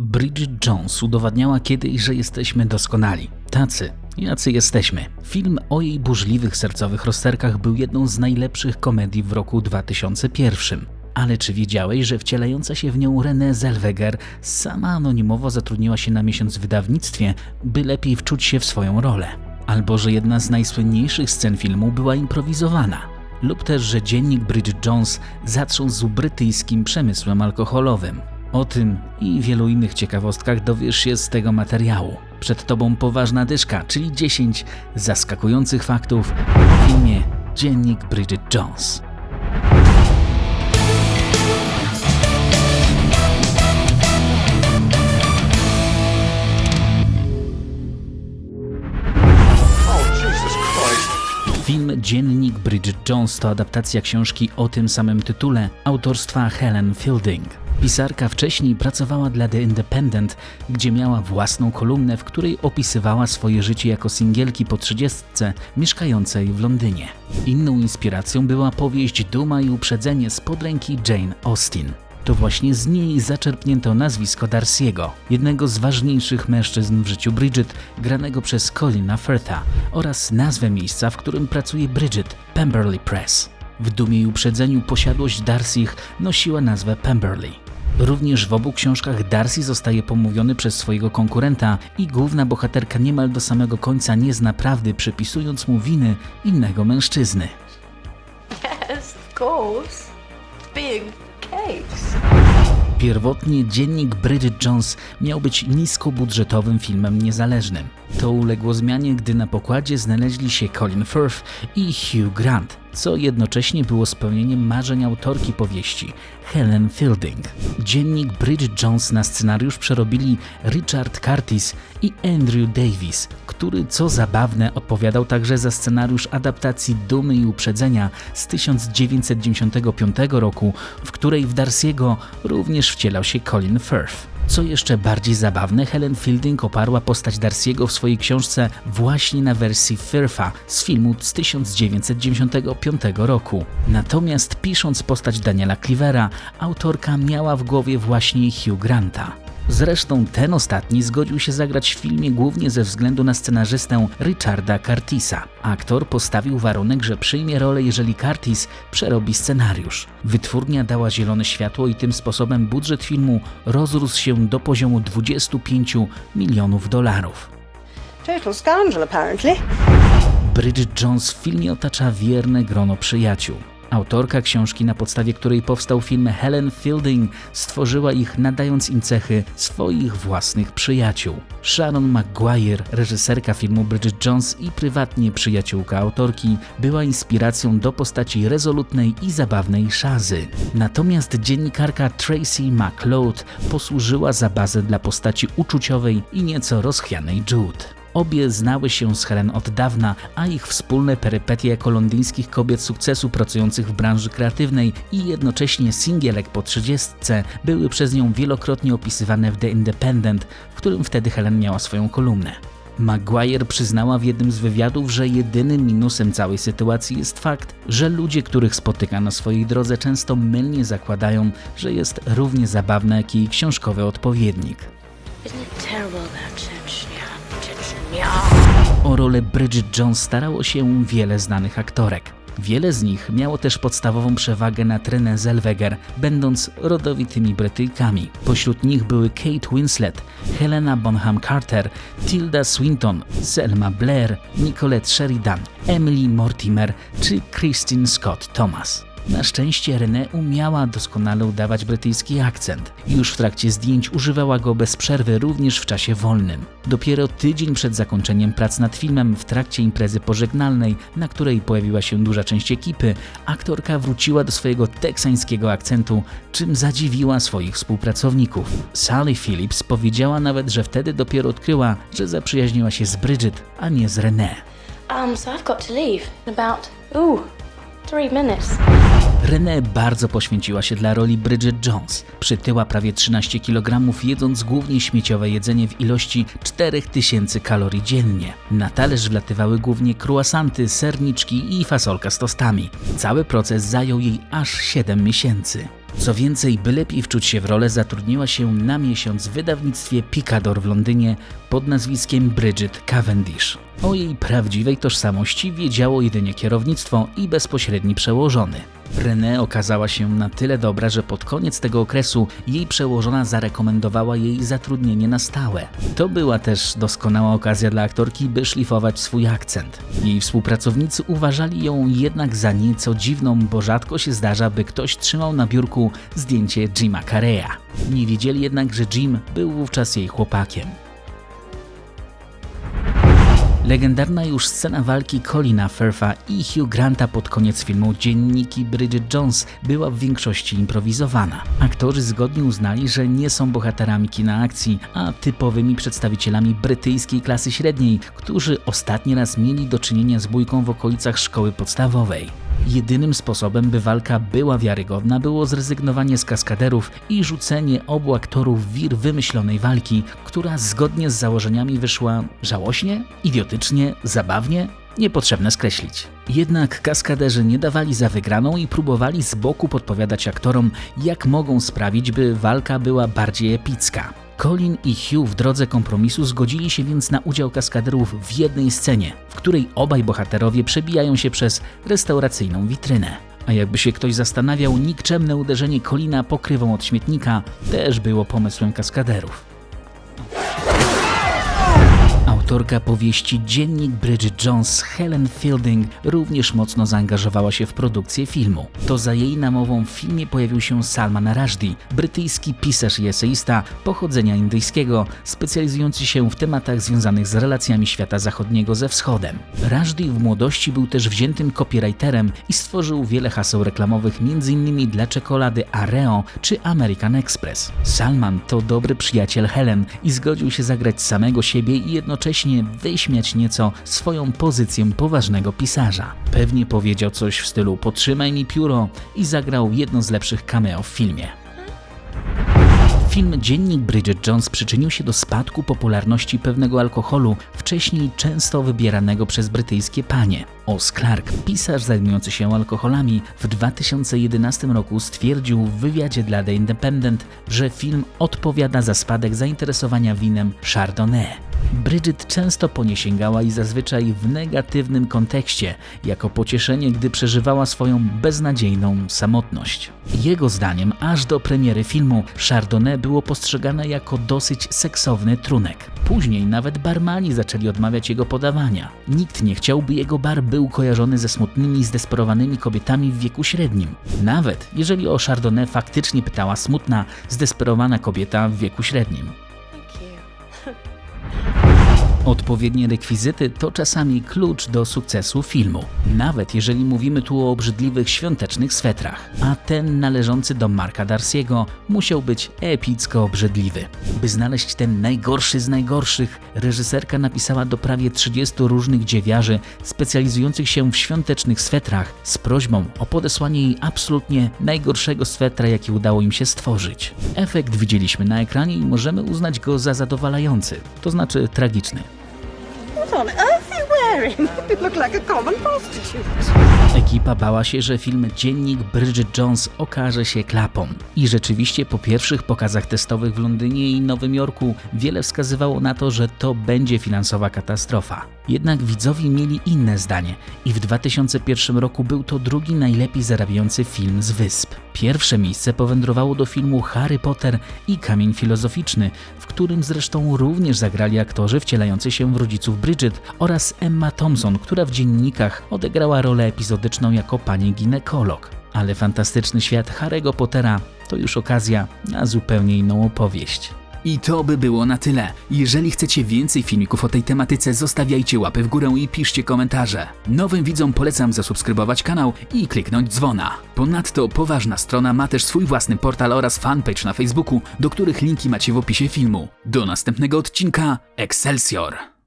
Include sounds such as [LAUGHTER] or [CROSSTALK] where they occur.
Bridget Jones udowadniała kiedyś, że jesteśmy doskonali. Tacy, jacy jesteśmy. Film o jej burzliwych sercowych rozterkach był jedną z najlepszych komedii w roku 2001. Ale czy wiedziałeś, że wcielająca się w nią Renée Zellweger sama anonimowo zatrudniła się na miesiąc w wydawnictwie, by lepiej wczuć się w swoją rolę? Albo że jedna z najsłynniejszych scen filmu była improwizowana? Lub też, że dziennik Bridget Jones zatrząsł brytyjskim przemysłem alkoholowym? O tym i wielu innych ciekawostkach dowiesz się z tego materiału. Przed Tobą poważna dyszka, czyli 10 zaskakujących faktów w filmie Dziennik Bridget Jones. Film Dziennik Bridget Jones to adaptacja książki o tym samym tytule autorstwa Helen Fielding. Pisarka wcześniej pracowała dla The Independent, gdzie miała własną kolumnę, w której opisywała swoje życie jako singielki po trzydziestce mieszkającej w Londynie. Inną inspiracją była powieść Duma i Uprzedzenie spod ręki Jane Austen. To właśnie z niej zaczerpnięto nazwisko Darcy'ego, jednego z ważniejszych mężczyzn w życiu Bridget, granego przez Colina Firtha, oraz nazwę miejsca, w którym pracuje Bridget, Pemberley Press. W dumie i uprzedzeniu posiadłość Darcy'ich nosiła nazwę Pemberley. Również w obu książkach Darcy zostaje pomówiony przez swojego konkurenta i główna bohaterka niemal do samego końca nie zna prawdy, przypisując mu winy innego mężczyzny. Yes, of course. Big cakes. Pierwotnie dziennik Bridget Jones miał być niskobudżetowym filmem niezależnym. To uległo zmianie, gdy na pokładzie znaleźli się Colin Firth i Hugh Grant, co jednocześnie było spełnieniem marzeń autorki powieści Helen Fielding. Dziennik Bridget Jones na scenariusz przerobili Richard Curtis i Andrew Davis, który co zabawne odpowiadał także za scenariusz adaptacji Dumy i Uprzedzenia z 1995 roku, w której w Darcy'ego również wcielał się Colin Firth. Co jeszcze bardziej zabawne, Helen Fielding oparła postać Darcy'ego w swojej książce właśnie na wersji Firtha z filmu z 1995 roku. Natomiast pisząc postać Daniela Cleavera, autorka miała w głowie właśnie Hugh Granta. Zresztą ten ostatni zgodził się zagrać w filmie głównie ze względu na scenarzystę Richarda Curtisa. Aktor postawił warunek, że przyjmie rolę, jeżeli Curtis przerobi scenariusz. Wytwórnia dała zielone światło i tym sposobem budżet filmu rozrósł się do poziomu 25 milionów dolarów. Total scoundrel, apparently. Bridget Jones w filmie otacza wierne grono przyjaciół. Autorka książki, na podstawie której powstał film Helen Fielding, stworzyła ich nadając im cechy swoich własnych przyjaciół. Sharon Maguire, reżyserka filmu Bridget Jones i prywatnie przyjaciółka autorki, była inspiracją do postaci rezolutnej i zabawnej Szazy. Natomiast dziennikarka Tracy McLeod posłużyła za bazę dla postaci uczuciowej i nieco rozchwianej Jude. Obie znały się z Helen od dawna, a ich wspólne perypetie jako londyńskich kobiet sukcesu pracujących w branży kreatywnej i jednocześnie singielek po trzydziestce były przez nią wielokrotnie opisywane w The Independent, w którym wtedy Helen miała swoją kolumnę. Maguire przyznała w jednym z wywiadów, że jedynym minusem całej sytuacji jest fakt, że ludzie, których spotyka na swojej drodze, często mylnie zakładają, że jest równie zabawna jak jej książkowy odpowiednik. O rolę Bridget Jones starało się wiele znanych aktorek. Wiele z nich miało też podstawową przewagę nad Renée Zellweger, będąc rodowitymi Brytyjkami. Pośród nich były Kate Winslet, Helena Bonham Carter, Tilda Swinton, Selma Blair, Nicolette Sheridan, Emily Mortimer czy Christine Scott Thomas. Na szczęście Renée umiała doskonale udawać brytyjski akcent. Już w trakcie zdjęć używała go bez przerwy również w czasie wolnym. Dopiero tydzień przed zakończeniem prac nad filmem, w trakcie imprezy pożegnalnej, na której pojawiła się duża część ekipy, aktorka wróciła do swojego teksańskiego akcentu, czym zadziwiła swoich współpracowników. Sally Phillips powiedziała nawet, że wtedy dopiero odkryła, że zaprzyjaźniła się z Bridget, a nie z Renée. Um, so I've got to leave about, ooh, three minutes. Bardzo poświęciła się dla roli Bridget Jones. Przytyła prawie 13 kg, jedząc głównie śmieciowe jedzenie w ilości 4000 kalorii dziennie. Na talerz wlatywały głównie croissanty, serniczki i fasolka z tostami. Cały proces zajął jej aż 7 miesięcy. Co więcej, by lepiej wczuć się w rolę, zatrudniła się na miesiąc w wydawnictwie Picador w Londynie pod nazwiskiem Bridget Cavendish. O jej prawdziwej tożsamości wiedziało jedynie kierownictwo i bezpośredni przełożony. René okazała się na tyle dobra, że pod koniec tego okresu jej przełożona zarekomendowała jej zatrudnienie na stałe. To była też doskonała okazja dla aktorki, by szlifować swój akcent. Jej współpracownicy uważali ją jednak za nieco dziwną, bo rzadko się zdarza, by ktoś trzymał na biurku zdjęcie Jima Carreya. Nie wiedzieli jednak, że Jim był wówczas jej chłopakiem. Legendarna już scena walki Colina Firtha i Hugh Granta pod koniec filmu Dzienniki Bridget Jones była w większości improwizowana. Aktorzy zgodnie uznali, że nie są bohaterami kina akcji, a typowymi przedstawicielami brytyjskiej klasy średniej, którzy ostatni raz mieli do czynienia z bójką w okolicach szkoły podstawowej. Jedynym sposobem, by walka była wiarygodna, było zrezygnowanie z kaskaderów i rzucenie obu aktorów wir wymyślonej walki, która zgodnie z założeniami wyszła żałośnie, idiotycznie, zabawnie, niepotrzebne skreślić. Jednak kaskaderzy nie dawali za wygraną i próbowali z boku podpowiadać aktorom, jak mogą sprawić, by walka była bardziej epicka. Colin i Hugh w drodze kompromisu zgodzili się więc na udział kaskaderów w jednej scenie, w której obaj bohaterowie przebijają się przez restauracyjną witrynę. A jakby się ktoś zastanawiał, nikczemne uderzenie Colina pokrywą od śmietnika też było pomysłem kaskaderów. Autorka powieści Dziennik Bridget Jones Helen Fielding również mocno zaangażowała się w produkcję filmu. To za jej namową w filmie pojawił się Salman Rushdie, brytyjski pisarz i eseista pochodzenia indyjskiego, specjalizujący się w tematach związanych z relacjami świata zachodniego ze wschodem. Rushdie w młodości był też wziętym copywriterem i stworzył wiele haseł reklamowych m.in. dla czekolady Areo czy American Express. Salman to dobry przyjaciel Helen i zgodził się zagrać samego siebie i jednocześnie wyśmiać nieco swoją pozycję poważnego pisarza. Pewnie powiedział coś w stylu potrzymaj mi pióro i zagrał jedno z lepszych cameo w filmie. Film Dziennik Bridget Jones przyczynił się do spadku popularności pewnego alkoholu, wcześniej często wybieranego przez brytyjskie panie. Os Clark, pisarz zajmujący się alkoholami, w 2011 roku stwierdził w wywiadzie dla The Independent, że film odpowiada za spadek zainteresowania winem Chardonnay. Bridget często po nie sięgała i zazwyczaj w negatywnym kontekście, jako pocieszenie, gdy przeżywała swoją beznadziejną samotność. Jego zdaniem, aż do premiery filmu, Chardonnay było postrzegane jako dosyć seksowny trunek. Później nawet barmani zaczęli odmawiać jego podawania. Nikt nie chciał, by jego bar był kojarzony ze smutnymi, zdesperowanymi kobietami w wieku średnim. Nawet jeżeli o Chardonnay faktycznie pytała smutna, zdesperowana kobieta w wieku średnim. Odpowiednie rekwizyty to czasami klucz do sukcesu filmu, nawet jeżeli mówimy tu o obrzydliwych świątecznych swetrach, a ten należący do Marka Darcy'ego musiał być epicko obrzydliwy. By znaleźć ten najgorszy z najgorszych, reżyserka napisała do prawie 30 różnych dziewiarzy specjalizujących się w świątecznych swetrach z prośbą o podesłanie jej absolutnie najgorszego swetra, jaki udało im się stworzyć. Efekt widzieliśmy na ekranie i możemy uznać go za zadowalający, to znaczy tragiczny. On earth [LAUGHS] like a common prostitute. Ekipa bała się, że film Dziennik Bridget Jones okaże się klapą. I rzeczywiście po pierwszych pokazach testowych w Londynie i Nowym Jorku wiele wskazywało na to, że to będzie finansowa katastrofa. Jednak widzowie mieli inne zdanie i w 2001 roku był to drugi najlepiej zarabiający film z wysp. Pierwsze miejsce powędrowało do filmu Harry Potter i Kamień Filozoficzny, w którym zresztą również zagrali aktorzy wcielający się w rodziców Bridget oraz Emma Thompson, która w dziennikach odegrała rolę epizodyczną jako pani ginekolog. Ale fantastyczny świat Harry'ego Pottera to już okazja na zupełnie inną opowieść. I to by było na tyle. Jeżeli chcecie więcej filmików o tej tematyce, zostawiajcie łapy w górę i piszcie komentarze. Nowym widzom polecam zasubskrybować kanał i kliknąć dzwona. Ponadto poważna strona ma też swój własny portal oraz fanpage na Facebooku, do których linki macie w opisie filmu. Do następnego odcinka Excelsior!